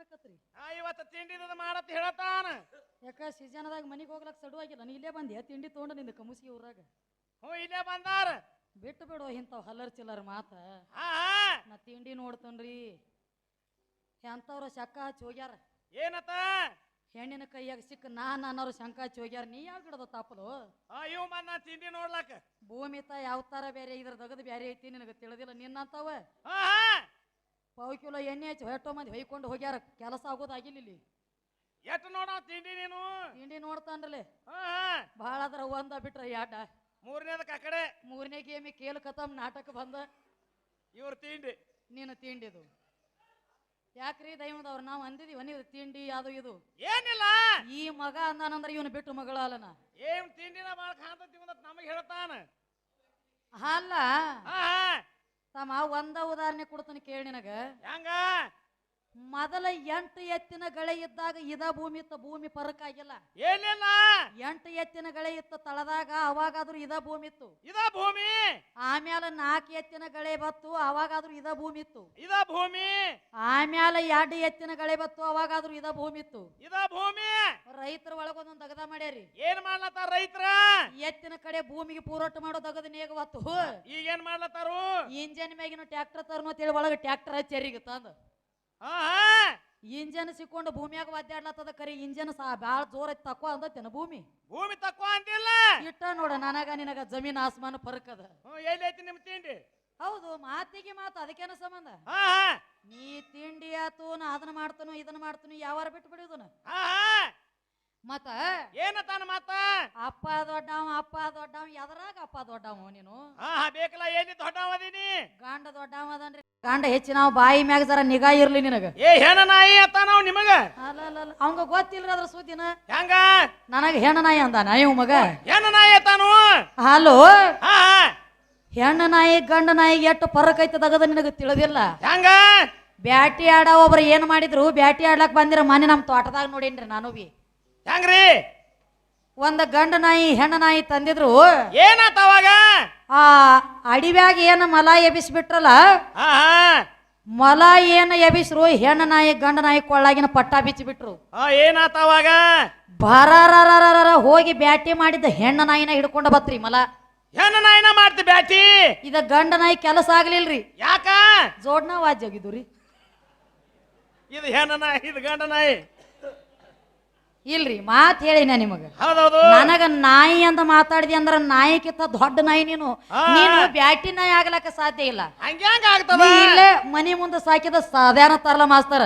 ಮಾಡ್ಬೇಕತ್ರಿ ಆ, ಇವತ್ತು ತಿಂಡಿದ ಮಾಡತ್ ಹೇಳತಾನ ಯಾಕ ಸೀಸನ್ದಾಗ ಮನಿಗೆ ಹೋಗ್ಲಕ್ ಸಡುವಾಗಿಲ್ಲ ನೀ ಇಲ್ಲೇ ಬಂದೆ ತಿಂಡಿ ತೊಗೊಂಡು ನಿಂದ ಕಮುಸಿ ಊರಾಗ. ಹ್ಞೂ ಇಲ್ಲೇ ಬಂದಾರ. ಬಿಟ್ಟು ಬಿಡು ಇಂಥವ್ ಹಲ್ಲರ್ ಚಿಲ್ಲರ್ ಮಾತ. ಆ ನಾ ತಿಂಡಿ ನೋಡ್ತನ್ರಿ. ಎಂಥವ್ರ ಶಕ್ಕ ಹಚ್ಚಿ ಹೋಗ್ಯಾರ. ಏನತ್ತ? ಹೆಣ್ಣಿನ ಕೈಯಾಗ ಸಿಕ್ಕ ನಾನ್ ಅನ್ನೋರು ಶಂಕ ಹಚ್ಚಿ ಹೋಗ್ಯಾರ. ನೀ ಯಾವ ಗಿಡದ ತಪ್ಪಲು ಆ ಇವ್ ಬಂದ ತಿಂಡಿ ನೋಡ್ಲಕ್ಕ. ಭೂಮಿ ತ ಯಾವ ತರ ಬೇರೆ ಇದ್ರ ದಗದ ಬೇರೆ ಐತಿ ನಿನಗೆ ತಿಳಿದಿಲ್ಲ ನಿನ್ನಂತವ. ಆಹಾ ಪಾವು ಕಿಲೋ ಎಣ್ಣೆ ಹಚ್ಚಿ ಹೊಟ್ಟೋ ಮಂದಿ ಹೊಯ್ಕೊಂಡು ಹೋಗ್ಯಾರ. ಕೆಲಸ ಆಗೋದಾಗಿಲ್ಲ ಇಲ್ಲಿ ಎಟ್ ನೋಡ ತಿಂಡಿ ನೀನು? ತಿಂಡಿ ನೋಡ್ತಾನ್ರಲೆ. ಭಾಳ ಅದ್ರ ಒಂದ ಬಿಟ್ರ ಯಾಡ ಮೂರನೇದಕ್ಕೆ ಆ ಕಡೆ? ಮೂರನೇ ಗೇಮಿ ಕೇಲ್ ಕತಮ್ ನಾಟಕ ಬಂದ. ಇವ್ರ ತಿಂಡಿ. ನೀನು ತಿಂಡಿದು. ಯಾಕ್ರಿ ದೈವದವ್ರು ನಾವು ಅಂದಿದೀವ ನೀವು ತಿಂಡಿ ಅದು ಇದು. ಏನಿಲ್ಲ. ಈ ಮಗ ಅಂದಾನಂದ್ರ ಇವನು ಬಿಟ್ಟು ಮಗಳ ಅಲ್ಲನ ಏನ್ ತಿಂಡಿನ ಬಾಳ ಕಾಣ್ತತಿ ನಮಗೆ ಹೇಳ್ತಾನ. ಅಲ್ಲ. ತಮ್ಮ ಒಂದ ಉದಾಹರಣೆ ಕೊಡ್ತಾನೆ ಕೇಳಿ ನಿನಗ. ಹೆಂಗ? ಮೊದಲ ಎಂಟು ಎತ್ತಿನ ಗಳೆ ಇದ್ದಾಗ ಇದ ಭೂಮಿ ಇತ್ತು ಭೂಮಿ ಪರಕ್ ಆಗಿಲ್ಲ. ಏನಿಲ್ಲ ಎಂಟು ಎತ್ತಿನ ಗಳೆ ಇತ್ತು ತಳದಾಗ ಅವಾಗಾದ್ರೂ ಇದ ಭೂಮಿ ಇತ್ತು. ಇದ ಭೂಮಿ? ಆಮ್ಯಾಲ ನಾಲ್ಕು ಎತ್ತಿನ ಗಳೆ ಬತ್ತು ಅವಾಗಾದ್ರೂ ಇದ ಭೂಮಿ ಇತ್ತು. ಇದ ಭೂಮಿ? ಆಮ್ಯಾಲ ಎರಡು ಎತ್ತಿನ ಗಳೆ ಬತ್ತು ಅವಾಗಾದ್ರೂ ಇದ ಭೂಮಿ ಇತ್ತು. ಇದ ಭೂಮಿ? ರೈತರ ಒಳಗೊಂದೊಂದು ದಗದ ಮಾಡ್ಯಾರಿ. ಏನ್ ಮಾಡ್ಲತ್ತಾರ ರೈತರ? ಎತ್ತಿನ ಕಡೆ ಭೂಮಿಗೆ ಪೂರೋಟ ಮಾಡೋ ದಗದ ನೇಗ ಬತ್ತು ಈಗ ಏನ್ ಮಾಡ್ಲತ್ತಾರು? ಇಂಜಿನ್ ಮ್ಯಾಗಿನ ಟ್ಯಾಕ್ಟರ್ ತರ್ನೋ ತಿಳಿ ಒಳಗೆ ಟ್ಯಾಕ್ಟರ್ ಹಚ್ಚರಿಗೆ ತಂದು. ಇಂಜನ್ ಸಿಕ್ಕೊಂಡು ಭೂಮಿಯಾಗ ಒದ್ದಾಡ್ಲತ್ತದ ಕರಿ ಇಂಜನ್ ಸಹ ಭಾಳ ಜೋರ ಐತಿ ತಕೋ ಅಂದತ್ತೇನ ಭೂಮಿ? ಭೂಮಿ ತಕ್ಕೋ ಅಂತಿಲ್ಲ ಇಟ್ಟ ನೋಡ ನನಗ ನಿನಗ ಜಮೀನ್ ಆಸ್ಮಾನ ಫರಕ್ ಅದ ಹ್ಞೂ ಎಲ್ಲಿ ಐತಿ ನಿಮ್ ತಿಂಡಿ? ಹೌದು ಮಾತಿಗೆ ಮಾತು ಅದಕ್ಕೇನ ಸಂಬಂಧ? ನೀ ತಿಂಡಿ ಆತು ನಾ ಅದನ್ನ ಮಾಡ್ತಾನು ಇದನ್ನ ಮಾಡ್ತಾನು ಯಾವಾರ ಬಿಟ್ಟು ಬಿಡುದನ ಹಾ ಮತ್ತ? ಮಾತ? ಮತ್ತ ಅಪ್ಪ ದೊಡ್ಡವ ಅಪ್ಪ ದೊಡ್ಡವ ಎದರಾಗ ಅಪ್ಪ ದೊಡ್ಡವ ನೀನು? ಬೇಕಲ್ಲ ಏನಿ ದೊಡ್ಡವ ಅದೀನಿ? ಗಂಡ ದೊಡ್ಡವ ಅದನ್ರಿ. ಗಂಡ ಹೆಚ್ಚಿನ ಬಾಯಿ ಮ್ಯಾಗ ಜರ ನಿಗಾ ಇರ್ಲಿ ನಿನಗ. ಏ ಹೆಣ ನಾಯಿ ಅತ್ತ ನಾವು ನಿಮಗ? ಅವಂಗ ಗೊತ್ತಿಲ್ರಿ ಅದ್ರ ಸೂದಿನ ಹೆಂಗ? ನನಗ ಹೆಣ್ಣ ನಾಯಿ ಅಂದ ನಾಯಿ ಮಗ. ಹೆಣ ನಾಯಿ ಅತ್ತಾನು ಹಲೋ? ಹೆಣ್ಣ ನಾಯಿ ಗಂಡ ನಾಯಿಗೆ ಎಷ್ಟು ಫರಕ್ ಐತೆ ತಗದ ನಿನಗ ತಿಳಿದಿಲ್ಲ? ಹೆಂಗ? ಬ್ಯಾಟಿ ಆಡ ಒಬ್ರು ಏನ್ ಮಾಡಿದ್ರು ಬ್ಯಾಟಿ ಆಡ್ಲಕ್ ಬಂದಿರ ಮನೆ ನಮ್ ತೋಟದಾಗ ನೋಡಿನ್ರಿ ನಾನು ಬಿ. ಹೆಂಗ್ರಿ? ಒಂದ ಗಂಡ ನಾಯಿ ಹೆಣ್ಣ ನಾಯಿ ತಂದಿದ್ರು. ಏನಾತ ಅವಾಗ? ಆ ಅಡಿವ್ಯಾಗ ಏನು ಮಲ ಹಾ ಮಲ ಏನು ಎಬಿಸ್ರು ಹೆಣ್ಣ ನಾಯಿ ಗಂಡ ನಾಯಿ ಕೊಳ್ಳಾಗಿನ ಪಟ್ಟ ಬಿಚ್ಚಿಬಿಟ್ರು. ಹಾ ಏನಾತ ಅವಾಗ? ಬರರರರರ ಹೋಗಿ ಬ್ಯಾಟಿ ಮಾಡಿದ್ದ ಹೆಣ್ಣ ನಾಯಿನ ಹಿಡ್ಕೊಂಡು ಬತ್ರಿ ಮಲ ಹೆಣ್ಣ ನಾಯಿನ ಮಾಡ್ತಿ ಬ್ಯಾಟಿ ಇದ ಗಂಡ ನಾಯಿ ಕೆಲಸ ಆಗ್ಲಿಲ್ರಿ ಯಾಕ ಜೋಡ್ನ ವಾಜ್ಯ ಹೋಗಿದ್ದು ರೀ ಇದು ಹೆಣ್ಣ ನಾಯಿ ಇದು ಗಂಡ ನಾಯಿ ಇಲ್ರಿ ಮಾತ್ ಹೇಳಿನ ನಿಮಗ. ಹೌದೌದು. ನನಗ ನಾಯಿ ಅಂತ ಮಾತಾಡಿದಿ ಅಂದ್ರ ನಾಯಿಕಿಂತ ದೊಡ್ಡ ನಾಯಿ ನೀನು. ನೀನು ಬ್ಯಾಟಿ ನಾಯಿ ಆಗ್ಲಕ್ಕ ಸಾಧ್ಯ ಇಲ್ಲ. ಆಗ್ತದ? ನೀ ಇಲ್ಲೇ ಮನಿ ಮುಂದೆ ಸಾಕಿದ ಸಾಧಾರಣ ತರಲ ಮಾಸ್ತರ.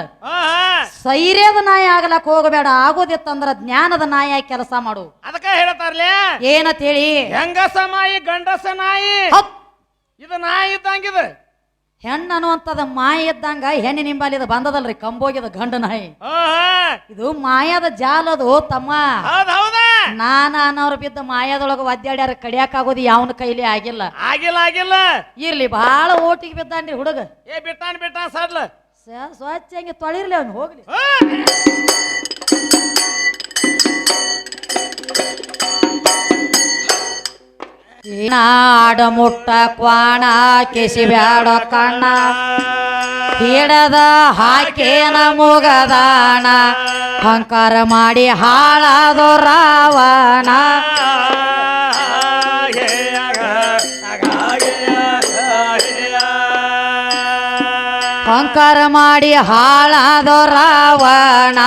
ಸೈರ್ಯದ ನಾಯಿ ಆಗ್ಲಕ್ಕ ಹೋಗಬೇಡ ಆಗೋದಿತ್ತಂದ್ರ ಜ್ಞಾನದ ನಾಯಿ ಕೆಲಸ ಮಾಡು. ಅದಕ್ಕ ಹೇಳ್ತಾರ್ಲೆ? ಏನಂತ ಹೇಳಿ? ಹೆಂಗಸ ನಾಯಿ ಗಂಡಸ ನಾಯಿ? ಹತ್ ಇದು ನಾಯಿ ಇದ್ದಂಗಿದ. ಹೆಣ್ಣು ಅನ್ನುವಂಥದ ಮಾಯ ಇದ್ದಂಗ ಹೆಣ್ಣು ನಿಂಬಾಲಿದ ಬಂದದಲ್ರಿ ಕಂಬೋಗಿದ ಗಂಡ ನಾಯಿ. ಇದು ಮಾಯದ ಜಾಲದು ತಮ್ಮ. ನಾನು ಅನ್ನೋರು ಬಿದ್ದ ಮಾಯದೊಳಗ ಒದ್ದಾಡ್ಯಾರ ಕಡಿಯಾಕಾಗೋದು ಯಾವನ ಕೈಲಿ ಆಗಿಲ್ಲ. ಆಗಿಲ್ಲ ಆಗಿಲ್ಲ. ಇರ್ಲಿ ಬಹಳ ಓಟಿಗೆ ಬಿದ್ದಾನ್ರಿ ಹುಡುಗ. ಏ ಬಿಟ್ಟಾನ್ ಬಿಟ್ಟಾನ್ ಸಡ್ಲ ಸ್ವಚ್ಛ ಹಂಗೆ ತೊಳಿರ್ಲಿ ಅವ್ನು ಹೋಗ್ಲಿ. ನಾಡ ಮುಟ್ಟ ಕ್ವಾಣ ಕಿಸಿ ಬ್ಯಾಡ ಕಣ್ಣ. ಹಿಡದ ಹಾಕೇನ ಮುಗದಾಣ ಹಂಕಾರ ಮಾಡಿ ಹಾಳಾದು ರಾವಣ. ಹಂಕಾರ ಮಾಡಿ ಹಾಳಾದು ರಾವಣ.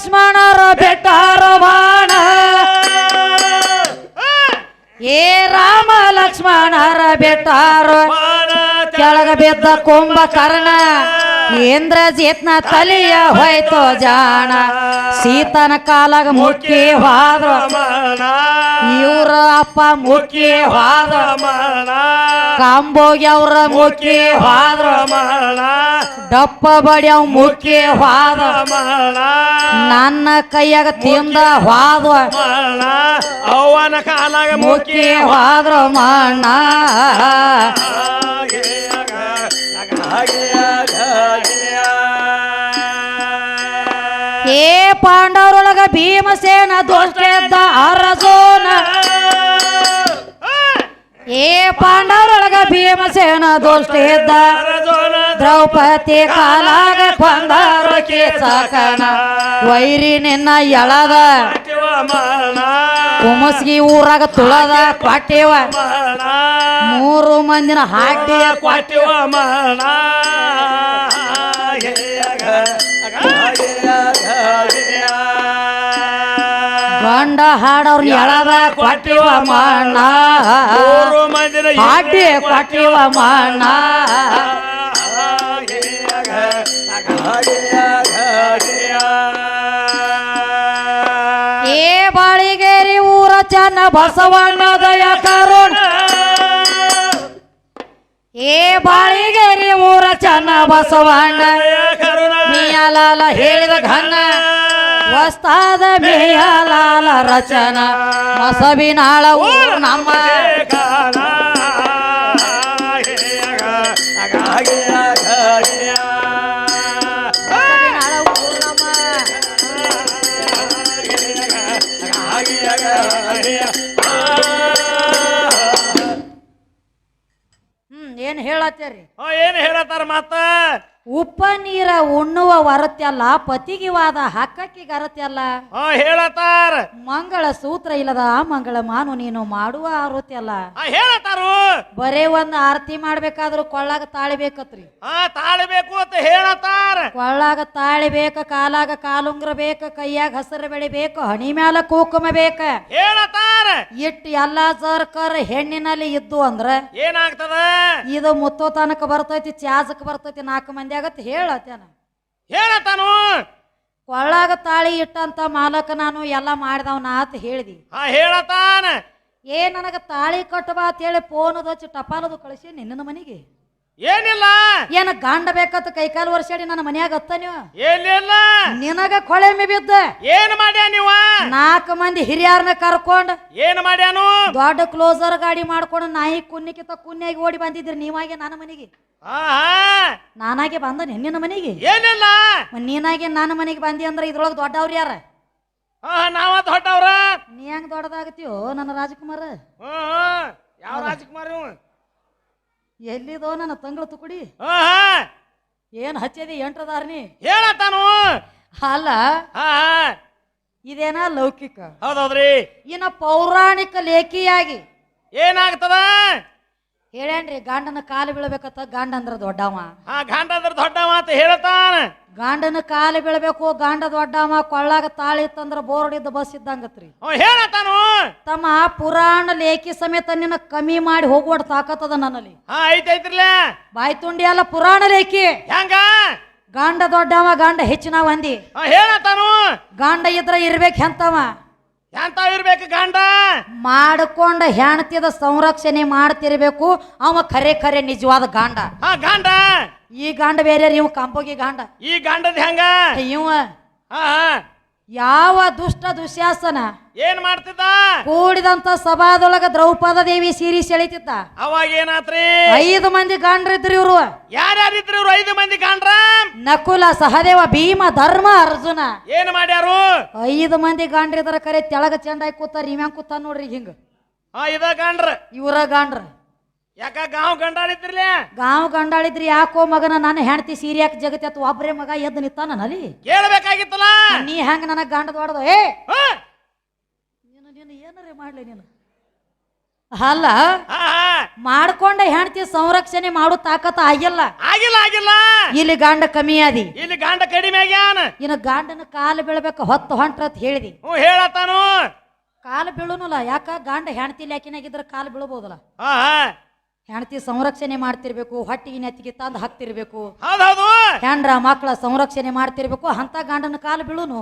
ಲಕ್ಷ್ಮಣರ ಬೆಟ್ಟಾರ ಬಾಣ ಏ ರಾಮ ಲಕ್ಷ್ಮಣರ ಬೆಟ್ಟಾರ ಕೆಳಗ ಬಿದ್ದ ಇಂದ್ರ ಇಂದ್ರಜಿತ್ನ ತಲಿಯ ಹೋಯ್ತು ಜಾಣ. ಸೀತನ ಕಾಲಾಗ ಮುಕ್ಕಿ ಹೋದ್ರ. ಇವ್ರ ಅಪ್ಪ ಮುಕ್ಕಿ ಕಾಂಬೋಗಿ ಅವ್ರ ಹಾದ್ರ ಹೋದ್ರ ದಪ್ಪ ಬಡಿ ಅವ್ ಹಾದ ಹೋದ ನನ್ನ ಕೈಯಾಗ ತಿಂದ ಹೋದ ಅವನ ಕಾಲಾಗ ಮುಖಿ ಹಾದ್ರ ಮಣ್ಣ ಏ ಪಾಂಡವರೊಳಗ ಭೀಮಸೇನ ದೋಷ ಅರಸೋನ. ಪಾಂಡವರೊಳಗ ಭೀಮಸೇನ ದೋಷ್ಟ ಇದ್ದ. ದ್ರೌಪದಿ ಕಾಲಾಗ ಕೊಂದಾರ ಕೇಸಕನ. ವೈರಿ ನಿನ್ನ ಎಳದ. ಕುಮಸ್ಗಿ ಊರಾಗ ತುಳದ ಕೊಟ್ಟಿವ. ಮೂರು ಮಂದಿನ ಹಾಕಿ ಕೊಟ್ಟಿವ. ಮರಣ ಗಂಡ ಹಾಡವ್ರ ಎಳದ ಕೊಟ್ಟಿವ ಮಣ್ಣ? ಹಾಕಿ ಕೊಟ್ಟಿವ ಮಣ್ಣ? ಏ ಬಾಳಿಗೇರಿ ಊರ ಚನ್ನ ಬಸವಣ್ಣ ದಯ ಕರುಣ. ಏ ಬಾಳಿಗೇರಿ ಊರ ಚನ್ನ ಬಸವಣ್ಣ. ಮಿಯಾಲಾಲ ಹೇಳಿದ ಘನ ವಸ್ತಾದ ಮೇಯಲಾಲ ರಚನ. ಮಸಬಿನಾಳ ಊರ್ ನಮ್ಮ. ಹ್ಮ್ ಏನ್ ಹೇಳತ್ತೇರಿ? ಏನ್ ಹೇಳತ್ತಾರ ಮತ್ತ ಉಪ್ಪ ನೀರ ಉಣ್ಣುವ ವರತ್ಯಲ್ಲ ಪತಿಗಿವಾದ ಹಕ್ಕಕ್ಕಿಗೆ ಗರತ್ಯಲ್ಲ? ಹೇಳತಾರ. ಮಂಗಳ ಸೂತ್ರ ಇಲ್ಲದ ಮಂಗಳ ಮಾನು ನೀನು ಮಾಡುವ ಆರುತ್ಯಲ್ಲ ಆ ಹೇಳತಾರು. ಬರೇ ಒಂದ್ ಆರತಿ ಮಾಡ್ಬೇಕಾದ್ರೂ ಕೊಳ್ಳಾಗ ತಾಳಿಬೇಕತ್ರಿ. ಬೇಕತ್ರಿ ಹಾ ತಾಳಬೇಕು ಅಂತ ಹೇಳತಾರ. ಕೊಳ್ಳಾಗ ತಾಳಿಬೇಕ ಕಾಲಾಗ ಕಾಲುಂಗ್ರ ಬೇಕ ಕೈಯಾಗ ಹಸಿರು ಬೆಳಿ ಬೇಕು ಹಣಿ ಮ್ಯಾಲ ಕುಂಕುಮ ಬೇಕ ಹೇಳತಾರ. ಇಟ್ಟು ಎಲ್ಲಾ ಸರ್ಕಾರ ಹೆಣ್ಣಿನಲ್ಲಿ ಇದ್ದು ಅಂದ್ರ ಏನಾಗ್ತದ? ಇದು ಮುತ್ತೋತನಕ ಬರ್ತೈತಿ ಚಾಜಕ್ ಬರ್ತೈತಿ ನಾಲ್ಕು ಮಂದಿ ಆಗತ್ತೆ ಹೇಳತ್ತೇನ? ಹೇಳತ್ತಾನು? ಕೊಳ್ಳಾಗ ತಾಳಿ ಇಟ್ಟಂತ ಮಾಲಕ ನಾನು ಎಲ್ಲ ಮಾಡಿದವನ ಅಂತ ಹೇಳಿದಿ. ಹಾ ಹೇಳತ್ತಾನ. ಏ ನನಗ ತಾಳಿ ಕಟ್ಟಬಾ ಅಂತ ಹೇಳಿ ಫೋನ್ ಹಚ್ಚಿ ಟಪಾಲದು ಕಳಿಸಿ ನಿನ್ನ ಮನೆಗೆ. ಏನಿಲ್ಲ? ಏನ ಗಂಡ ಬೇಕತ್ತ ಕೈಕಾಲು ವರ್ಷಾಡಿ ನನ್ನ ಮನ್ಯಾಗ ಹತ್ತ ನೀವು? ಏನಿಲ್ಲ. ನಿನಗ ಕೊಳೆಮೆ ಬಿದ್ದ ಏನ್ ಮಾಡ್ಯಾ ನೀವ? ನಾಲ್ಕು ಮಂದಿ ಹಿರಿಯರ್ನ ಕರ್ಕೊಂಡ್ ಏನ್ ಮಾಡ್ಯಾನು? ದೊಡ್ಡ ಕ್ಲೋಸರ್ ಗಾಡಿ ಮಾಡ್ಕೊಂಡು ನಾಯಿ ಕುನ್ನಿಕಿತ ಕುನ್ನಿಯಾಗಿ ಓಡಿ ಬಂದಿದ್ರಿ ನೀವಾಗೆ ನನ್ನ ಮನೆಗೆ. ನಾನಾಗೆ ಬಂದ ನಿನ್ನ ಮನೆಗೆ? ಏನಿಲ್ಲ. ನೀನಾಗೆ ನನ್ನ ಮನೆಗೆ ಬಂದಿ ಅಂದ್ರೆ ಇದ್ರೊಳಗೆ ದೊಡ್ಡವ್ರ ಯಾರ? ನಾವ ದೊಡ್ಡವ್ರ. ನೀ ಹೆಂಗ್ ದೊಡ್ಡದಾಗತ್ತೀಯೋ ನನ್ನ ರಾಜಕುಮಾರ. ಯಾವ ರಾಜಕುಮಾರ ಎಲ್ಲಿದೋ ನನ್ನ ತಂಗಳ ತುಕುಡಿ ಏನ್ ಹಚ್ಚದಿ ಎಂಟ್ರದಾರ್ನಿ ಹೇಳತ್ತಾನು? ಅಲ್ಲ. ಇದೇನ ಲೌಕಿಕ? ಹೌದೌದ್ರಿ. ಇನ್ನ ಪೌರಾಣಿಕ ಲೇಖಿಯಾಗಿ. ಏನಾಗ್ತದ? ಹೇಳೇನ್ರಿ ಗಂಡನ ಕಾಲು ಬೀಳ್ಬೇಕತ್ತ ಗಂಡ ಅಂದ್ರ ದೊಡ್ಡವ. ಹಾ ಗಂಡ ಅಂದ್ರ ದೊಡ್ಡವ ಅಂತ ಹೇಳತಾನ. ಗಂಡನ ಕಾಲು ಬೀಳಬೇಕು ಗಂಡ ದೊಡ್ಡವ ಕೊಳ್ಳಾಗ ತಾಳಿ ಇತ್ತಂದ್ರ ಬೋರ್ಡ್ ಇದ್ದ ಬಸ್ ಇದ್ದಂಗತ್ರಿ. ಹೇಳತಾನು ತಮ್ಮ ಪುರಾಣ ಲೇಖಿ ಸಮೇತ ನಿನ್ನ ಕಮ್ಮಿ ಮಾಡಿ ಹೋಗುವಡ್ ತಾಕತ್ತದ ನನ್ನಲ್ಲಿ. ಹಾ ಬಾಯಿ ತುಂಡಿ ಅಲ್ಲ ಪುರಾಣ ಲೇಖಿ. ಹೆಂಗ? ಗಂಡ ದೊಡ್ಡವ ಗಂಡ ಹೆಚ್ಚಿನ ಒಂದಿ ಹಾ ಹೇಳತಾನು ಗಂಡ ಇದ್ರ ಇರ್ಬೇಕು ಎಂತವ ಎಂತ ಇರ್ಬೇಕು ಗಂಡ? ಮಾಡ್ಕೊಂಡ ಹೆಣ್ತಿದ ಸಂರಕ್ಷಣೆ ಮಾಡ್ತಿರ್ಬೇಕು ಅವ ಖರೆ ಖರೆ ನಿಜವಾದ ಗಾಂಡ. ಗಂಡ. ಈ ಗಾಂಡ ಬೇರೆ ಇವ ಕಂಪೋಗಿ ಗಾಂಡ. ಈ ಗಂಡದ ಹೆಂಗ? ಇವ ಹಾ ಯಾವ ದುಷ್ಟ ದುಶ್ಯಾಸನ ಏನ್ ಮಾಡ್ತಿದ್ದ? ಕೂಡಿದಂತ ಸಭಾದೊಳಗ ದ್ರೌಪದ ದೇವಿ ಸೀರಿ ಸೆಳಿತಿದ್ದ. ಅವಾಗ ಏನಾತ್ರಿ? ಐದು ಮಂದಿ ಗಾಂಡ್ರಿದ್ರು ಇವ್ರು. ಯಾರ್ಯಾರಿದ್ರು ಇವ್ರು ಐದು ಮಂದಿ ಗಂಡ್ರ? ನಕುಲ ಸಹದೇವ ಭೀಮ ಧರ್ಮ ಅರ್ಜುನ. ಏನ್ ಮಾಡ್ಯಾರು? ಐದು ಮಂದಿ ಗಾಂಡ್ರಿದ್ರ ಕರೆ ತೆಳಗ ಚೆಂಡಾಯ್ ಕೂತಾರ ಇವ್ಯಾಂಗ ಕೂತಾರ ನೋಡ್ರಿ ಹಿಂಗ. ಹಾ ಇದ ಗಂಡ್ರ. ಇವರ ಗಾಂಡ್ರ. ಯಾಕ ಗಾಂವ್ ಗಂಡಾಳಿದ್ರಿ ಗಾಂವ್ ಗಂಡಾಳಿದ್ರಿ ಯಾಕೋ ಮಗನ ನನ್ನ ಹೆಂಡತಿ ಸೀರೆ ಯಾಕೆ ಜಗತಿ ಅಥವಾ ಒಬ್ಬರೇ ಮಗ ಎದ್ದು ನಿತ್ತಾನ ನಲ್ಲಿ ಕೇಳಬೇಕಾಗಿತ್ತಲ್ಲ? ನೀ ಹೆಂಗ ನನಗ ಗಂಡದ ದೊಡ್ಡದು? ಏ! ನೀನು ನೀನು ಏನಾರೇ ಮಾಡ್ಲಿ ನೀನು? ಅಲ್ಲ ಮಾಡ್ಕೊಂಡ ಹೆಂಡತಿ ಸಂರಕ್ಷಣೆ ಮಾಡೋ ತಾಕತ್ತ ಆಗಿಲ್ಲ ಆಗಿಲ್ಲ ಆಗಿಲ್ಲ. ಇಲ್ಲಿ ಗಂಡ ಕಮ್ಮಿ ಆದಿ. ಇಲ್ಲಿ ಗಂಡ ಕಡಿಮೆ ಆಗ್ಯಾನ. ಇನ್ನು ಗಂಡನ ಕಾಲು ಬೀಳ್ಬೇಕು ಹೊತ್ತು ಹೊಂಟ್ರತ್ ಹೇಳಿದಿ. ಹ್ಞೂ ಹೇಳತ್ತಾನು. ಕಾಲು ಬೀಳುನಲ್ಲ ಯಾಕ? ಗಂಡ ಹೆಂಡತಿ ಲ್ಯಾಕಿನಾಗಿದ್ರ ಕಾಲು ಬೀಳ್ಬೋದಲ್ಲ? ಹೆಂಡತಿ ಸಂರಕ್ಷಣೆ ಮಾಡ್ತಿರ್ಬೇಕು ಹೊಟ್ಟಿಗೆ ನೆತ್ತಿಗೆ ತಂದು ಹಾಕ್ತಿರ್ಬೇಕು. ಹೌದೌದು. ಹೆಂಡ್ರ ಮಕ್ಕಳ ಸಂರಕ್ಷಣೆ ಮಾಡ್ತಿರ್ಬೇಕು ಅಂತ ಗಂಡನ ಕಾಲು ಬೀಳುನು.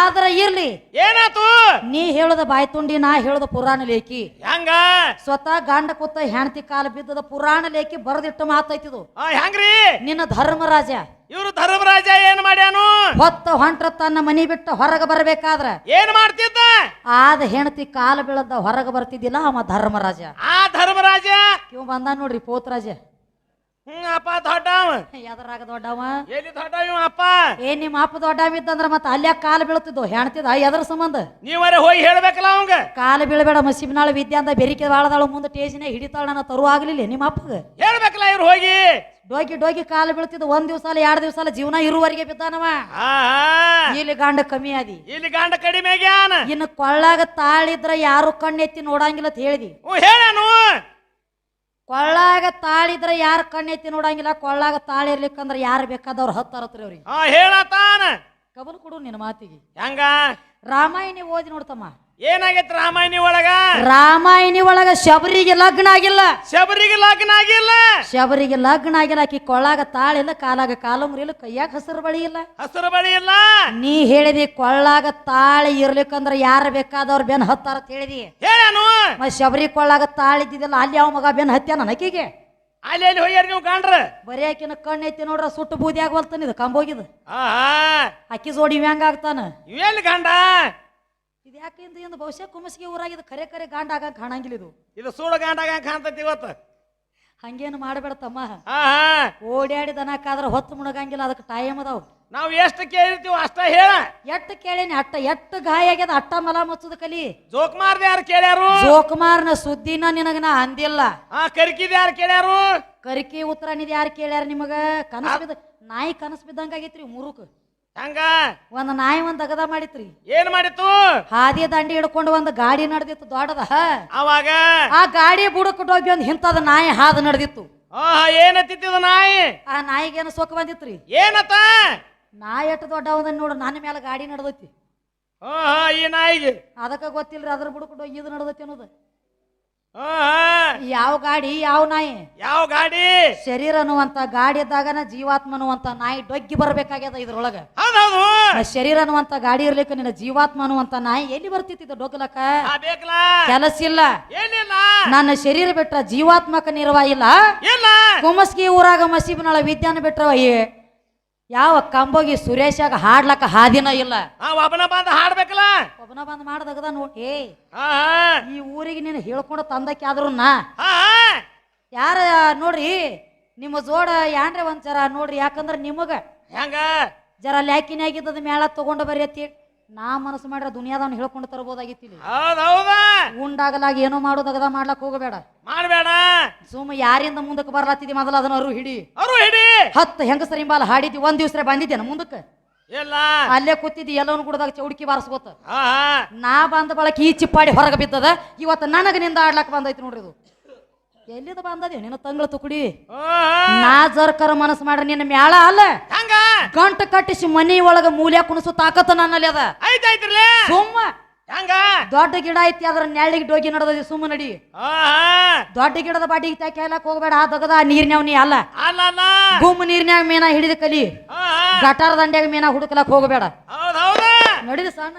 ಆದ್ರ ಇರ್ಲಿ. ಏನಾತು ನೀ ಹೇಳದ ಬಾಯಿ ತುಂಡಿ ನಾ ಹೇಳದ ಪುರಾಣ ಲೇಖಿ. ಹೆಂಗ? ಸ್ವತಃ ಗಂಡ ಕೂತ ಹೆಂಡತಿ ಕಾಲು ಬಿದ್ದದ ಪುರಾಣ ಲೇಖಿ ಬರದಿಟ್ಟು ಮಾತೈತಿದು. ಹೆಂಗ್ರಿ? ನಿನ್ನ ಧರ್ಮರಾಜ ಇವ್ರು ಧರ್ಮರಾಜ ಏನ್ ಮಾಡ್ಯಾನು? ಹೊತ್ತ ಹೊಂಟ್ರ ತನ್ನ ಮನಿ ಬಿಟ್ಟು ಹೊರಗೆ ಬರಬೇಕಾದ್ರೆ ಏನ್ ಮಾಡ್ತಿದ್ದ? ಆದ ಹೆಂಡತಿ ಕಾಲು ಬೀಳದ ಹೊರಗೆ ಬರ್ತಿದ್ದಿಲ್ಲ ಅವ ಧರ್ಮರಾಜ. ಆ ಧರ್ಮರಾಜ? ಇವ್ ಬಂದ ನೋಡ್ರಿ ಪೋತ್ರಾಜ. ಹ್ಮ್ ಅಪ್ಪ ದೊಡ್ಡವ. ಎದರಾಗ ದೊಡ್ಡವ? ಎಲ್ಲಿ ದೊಡ್ಡವ ಇವ ಅಪ್ಪ? ಏ ನಿಮ್ಮ ಅಪ್ಪ ದೊಡ್ಡವ ಇದ್ದಂದ್ರ ಮತ್ತೆ ಅಲ್ಲೇ ಕಾಲು ಬೀಳ್ತಿದ್ವು ಹೆಣ್ತಿದ್ದ ಎದ್ರ ಸಂಬಂಧ? ನೀವರೆ ಹೋಗಿ ಹೇಳ್ಬೇಕಲ್ಲ ಅವಂಗ? ಕಾಲು ಬೀಳಬೇಡ ಮಸಿಬಿನಾಳ ವಿದ್ಯೆ ಅಂತ ಬೆರಿಕೆ ಬಾಳದಾಳು ಮುಂದೆ ಟೇಜಿನ ಹಿಡಿತಾಳ ನನ್ನ ತರು ಆಗ್ಲಿಲ್ಲ ನಿಮ್ಮ ಅಪ್ಪಗೆ. ಹೇಳ್ಬೇಕಲ್ಲ ಇವ್ರು ಹೋಗಿ. ಡೋಗಿ ಡೋಗಿ ಕಾಲು ಬೀಳ್ತಿದ್ ಒಂದ್ ದಿವಸ ಅಲ್ಲ ಎರಡು ದಿವಸ ಅಲ್ಲ ಜೀವನ ಇರುವರೆಗೆ ಬಿದ್ದಾನವ. ಇಲ್ಲಿ ಗಂಡ ಕಮ್ಮಿ ಆದಿ. ಇಲ್ಲಿ ಗಂಡ ಕಡಿಮೆ ಆಗ್ಯಾನ. ಇನ್ನು ಕೊಳ್ಳಾಗ ತಾಳಿದ್ರ ಯಾರು ಕಣ್ಣೆತ್ತಿ ನೋಡಂಗಿಲ್ಲ ಅಂತ ಹೇಳಿದಿ. ಹೇಳನು ಕೊಳ್ಳಾಗ ತಾಳಿದ್ರ ಯಾರು ಕಣ್ಣೆತ್ತಿ ನೋಡಂಗಿಲ್ಲ ಕೊಳ್ಳಾಗ ತಾಳಿ ಇರ್ಲಿಕ್ಕಂದ್ರ ಯಾರು ಬೇಕಾದವ್ರು ಹತ್ತಾರತ್ರಿ ಅವ್ರಿಗೆ. ಹೇಳತಾನ ಕಬಲ್ ಕೊಡು ನಿನ್ನ ಮಾತಿಗೆ. ಹೆಂಗ? ರಾಮಾಯಣಿ ಓದಿ ನೋಡ್ತಮ್ಮ. ಏನಾಗೈತಿ ರಾಮಾಯಣಿ ಒಳಗ? ರಾಮಾಯಣಿ ಒಳಗ ಶಬರಿಗೆ ಲಗ್ನ ಆಗಿಲ್ಲ. ಶಬರಿಗೆ ಲಗ್ನ ಆಗಿಲ್ಲ? ಶಬರಿಗೆ ಲಗ್ನ ಆಗಿಲ್ಲ ಆಕಿ ಕೊಳ್ಳಾಗ ತಾಳಿಲ್ಲ ಕಾಲಾಗ ಕಾಲುಂಗ್ರಿ ಇಲ್ಲ ಕೈಯಾಗ ಹಸಿರು ಬಳಿ ಇಲ್ಲ. ಹಸಿರು ಬಳಿ ಇಲ್ಲ? ನೀ ಹೇಳಿದಿ ಕೊಳ್ಳಾಗ ತಾಳಿ ಇರ್ಲಿಕ್ಕಂದ್ರ ಯಾರ ಬೇಕಾದವ್ರ ಬೆನ್ ಹತ್ತಾರ ಅಂತ ಹೇಳಿದಿ. ಹೇಳನು? ಮತ್ ಶಬರಿ ಕೊಳ್ಳಾಗ ತಾಳಿದ್ದಿಲ್ಲ ಅಲ್ಲಿ ಯಾವ ಮಗ ಬೆನ್ ಹತ್ಯಾನ ನಕಿಗೆ ಅಲ್ಲಿ ಎಲ್ಲಿ ಹೋಗ್ಯಾರ ನೀವು ಕಾಣ್ರ? ಬರೀ ಆಕಿನ ಕಣ್ಣು ಐತಿ ನೋಡ್ರ ಸುಟ್ಟು ಬೂದಿ ಆಗ್ವಲ್ತಾನ ಇದು ಕಂಬೋಗಿದ. ಹಾ ಹಾ ಅಕ್ಕಿ ಜೋಡಿ ಇವ್ ಹೆಂಗ ಆಗ್ತಾನ. ಇವೆಲ್ಲಿ ಗಂಡ? ಇದು ಯಾಕೆ ಇಂದ ಬಹುಶಃ ಕುಮಸ್ಗೆ ಊರಾಗಿದ್ದು ಕರೆ ಕರೆ ಗಾಂಡ ಆಗ ಕಾಣಂಗಿಲ್ಲ ಇದು. ಇದು ಸುಳ್ಳು ಆಗ ಕಾಣ್ತೈತಿ ಇವತ್ತು. ಹಂಗೇನು ಮಾಡಬೇಡ ತಮ್ಮ ಹಾ ಹಾ. ಓಡ್ಯಾಡಿ ದನಕ್ಕಾದ್ರ ಹೊತ್ತು ಮುಣಗಂಗಿಲ್ಲ ಅದಕ್ಕೆ ಟೈಮ್ ಅದಾವ. ನಾವು ಎಷ್ಟು ಕೇಳಿರ್ತೀವಿ ಅಷ್ಟ ಹೇಳ. ಎಟ್ಟು ಕೇಳೇನಿ ಅಟ್ಟ ಎಟ್ಟು ಗಾಯ ಆಗ್ಯದ ಅಟ್ಟ ಮಲ ಮುಚ್ಚದ ಕಲಿ. ಜೋಕ್ ಮಾರ್ದ ಯಾರು ಕೇಳ್ಯಾರು? ಜೋಕುಮಾರ್ನ ಸುದ್ದಿನ ನಿನಗ ನಾ ಅಂದಿಲ್ಲ. ಹಾ ಕರ್ಕಿದ ಯಾರು ಕೇಳ್ಯಾರು? ಕರ್ಕಿ ಉತ್ತರ ನಿದ್ ಯಾರು ಕೇಳ್ಯಾರ ನಿಮಗ? ಕನಸು ಬಿದ್ದ ನಾಯಿ ಕನಸು ಬಿದ್ದಂಗ ಆಗೈತ್ರಿ ಮುರುಕ್. ಹೆಂಗ? ಒಂದ್ ನಾಯಿ ಒಂದ್ ಅಗದ ಮಾಡಿತ್ರಿ. ಏನ್ ಮಾಡಿತ್ತು? ಹಾದಿ ದಂಡಿ ಹಿಡ್ಕೊಂಡು ಒಂದ್ ಗಾಡಿ ನಡೆದಿತ್ತು ದೊಡ್ಡದ. ಅವಾಗ? ಆ ಗಾಡಿ ಬುಡಕ್ ಹೋಗಿ ಒಂದ್ ಹಿಂತದ ನಾಯಿ ಹಾದು ನಡೆದಿತ್ತು. ಹಾ ಏನತ್ತಿದ್ದು ನಾಯಿ? ಆ ನಾಯಿಗೇನು ಸೊಕ್ಕ ಬಂದಿತ್ರಿ? ಏನತ್ತ? ನಾಯಿ ಎಷ್ಟು ಒಂದ್ ನೋಡು ನನ್ನ ಮೇಲೆ ಗಾಡಿ ನಡೆದೈತಿ. ಹಾ ಹಾ ಈ ನಾಯಿಗೆ? ಅದಕ್ಕೆ ಗೊತ್ತಿಲ್ರಿ ಅದ್ರ ಬುಡಕ್ ಹೋಗಿ ಇದು ನಡೆದೈತಿ ಅನ್ನೋದು. ಯಾವ ಗಾಡಿ ಯಾವ ನಾಯಿ? ಯಾವ ಗಾಡಿ? ಶರೀರ ಅನ್ನುವಂತ ಗಾಡಿ ಇದ್ದಾಗನ ಜೀವಾತ್ಮ ಅನ್ನುವಂತ ನಾಯಿ ಡೊಗ್ಗಿ ಬರ್ಬೇಕಾಗ್ಯದ ಇದ್ರೊಳಗ. ಹೌದೌದು. ಶರೀರ ಅನ್ನುವಂತ ಗಾಡಿ ಇರ್ಲಿಕ್ಕೆ ನಿನ್ನ ಜೀವಾತ್ಮ ಅನ್ನುವಂತ ನಾಯಿ ಎಲ್ಲಿ ಬರ್ತಿತ್ತು ಡೊಗ್ಲಕ್ಕ? ಬೇಕಲ್ಲ. ಕೆಲಸ ಇಲ್ಲ. ನನ್ನ ಶರೀರ ಬಿಟ್ಟ ಜೀವಾತ್ಮಕ ನಿರ್ವ ಇಲ್ಲ. ಕುಮಸ್ಗಿ ಊರಾಗ ಮಸೀಬ್ನಾಳ ವಿದ್ಯಾನ ಬಿಟ್ರವ ಯಾವ ಕಂಬೋಗಿ ಸುರೇಶಾಗ ಹಾಡ್ಲಕ್ಕ ಹಾದಿನ ಇಲ್ಲ? ಆ ಒಬ್ಬನ ಬಂದ ಹಾಡ್ಬೇಕಲ್ಲ? ಒಬ್ಬನ ಬಂದ್ ಮಾಡ್ದಗದ ನೋಡಿ ಹಾ ಈ ಊರಿಗೆ ನೀನು ಹೇಳ್ಕೊಂಡು ತಂದಕ್ಕೆ ಆದ್ರೂ ನಾ ಯಾರ ನೋಡ್ರಿ ನಿಮ್ಮ ಜೋಡ ಯಾನ್ರೆ ಒಂದ್ ಜರ ನೋಡ್ರಿ ಯಾಕಂದ್ರ ನಿಮಗ ಹೆಂಗ? ಜರ ಲ್ಯಾಕಿನಾಗಿದ್ದದ ಮೇಳ ತಗೊಂಡು ಬರೀತಿ ನಾ ಮನಸ್ಸು ಮಾಡ್ರ ದುನಿಯಾದವ್ನ ಹೇಳ್ಕೊಂಡು ತರ್ಬೋದಾಗಿತ್ತಿಲ್ಲ ಹೌದ್ ಹೌದ. ಉಂಡಾಗಲಾಗ ಏನೋ ಮಾಡೋದಗದ ಮಾಡ್ಲಕ್ ಹೋಗಬೇಡ. ಮಾಡಬೇಡ. ಸುಮ್ಮ ಯಾರಿಂದ ಮುಂದಕ್ಕೆ ಬರ್ಲಾತಿದಿ ಮೊದಲ ಅದನ್ನ ಅರು ಹಿಡಿ ಅವರು ಹಿಡಿ ಹತ್ತು ಹೆಂಗಸರಿಂಬಾಲ ಹಾಡಿದ್ದಿ ಒಂದ್ ದಿವ್ಸ ಬಂದಿದ್ದೇನೆ ಮುಂದಕ್ಕೆ? ಇಲ್ಲ. ಅಲ್ಲೇ ಕೂತಿದ್ದಿ ಎಲ್ಲವನ್ನ ಗುಡದಾಗ ಚೌಡಿಕಿ ಬಾರಿಸ್ಕೋತ ನಾ ಬಂದ ಬಳಕ ಈ ಚಿಪ್ಪಾಡಿ ಹೊರಗೆ ಬಿದ್ದದ ಇವತ್ತು ನನಗ ನಿಂದ ಆಡ್ಲಕ್ ಬಂದೈತಿ ನೋಡ್ರಿ ಇದು. ಎಲ್ಲಿದ ಬಂದದಿ ನಿನ್ನ ತಂಗಳ ತುಕುಡಿ? ನಾ ಜರ್ಕರ ಮನಸ್ಸು ಮಾಡ್ರಿ ನಿನ್ನ ಮ್ಯಾಳ ಅಲ್ಲ. ಗಂಟ ಕಟ್ಟಿಸಿ ಮನಿ ಒಳಗ ಮೂಲ್ಯ ಕುಣಿಸು ತಾಕತ್ತ ನನ್ನಲ್ಲಿ ಅದ. ಸುಮ್ಮ. ಹೆಂಗ? ದೊಡ್ಡ ಗಿಡ ಐತಿ ಅದ್ರ ನೆಳ್ಳಿಗೆ ಡೋಗಿ ನಡೆದದಿ ಸುಮ್ಮ ನಡಿ. ದೊಡ್ಡ ಗಿಡದ ಬಾಡಿಗೆ ತಾಕಿ ಹೇಳಕ್ ಹೋಗ್ಬೇಡ ಆ ದಗದ ನೀರ್ನ್ಯಾವ ನೀ ಅಲ್ಲ. ಅಲ್ಲ ಅಲ್ಲ. ಗುಮ್ ನೀರ್ನ್ಯಾಗ ಮೀನಾ ಹಿಡಿದ ಕಲಿ ಗಟಾರ ದಂಡ್ಯಾಗ ಮೀನಾ ಹುಡುಕ್ಲಕ್ ಹೋಗಬೇಡ. ನಡೀದ ನಡಿದ ಸಣ್ಣ.